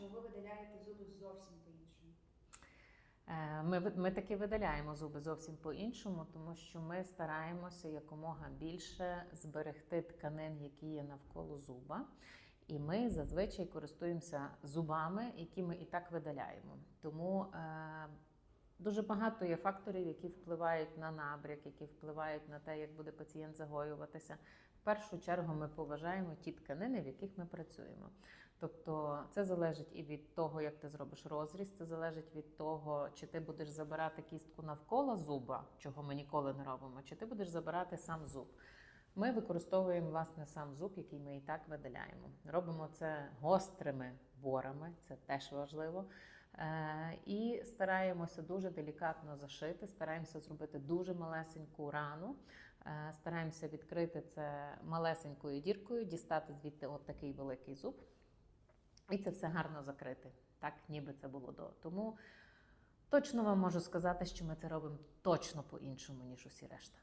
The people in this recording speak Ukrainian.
чи ви видаляєте зуби зовсім по-іншому? Е, Ми, ми таки видаляємо зуби зовсім по-іншому, тому що ми стараємося якомога більше зберегти тканин, які є навколо зуба. І ми зазвичай користуємося зубами, які ми і так видаляємо. Тому е, дуже багато є факторів, які впливають на набряк, які впливають на те, як буде пацієнт загоюватися. В першу чергу ми поважаємо ті тканини, в яких ми працюємо. Тобто це залежить і від того, як ти зробиш розріз, це залежить від того, чи ти будеш забирати кістку навколо зуба, чого ми ніколи не робимо, чи ти будеш забирати сам зуб. Ми використовуємо власне сам зуб, який ми і так видаляємо. Робимо це гострими борами, це теж важливо. Е, і стараємося дуже делікатно зашити, стараємося зробити дуже малесеньку рану, е, стараємося відкрити це малесенькою діркою, дістати звідти от такий великий зуб. І це все гарно закрити, так ніби це було до. Тому точно вам можу сказати, що ми це робимо точно по-іншому, ніж усі решта.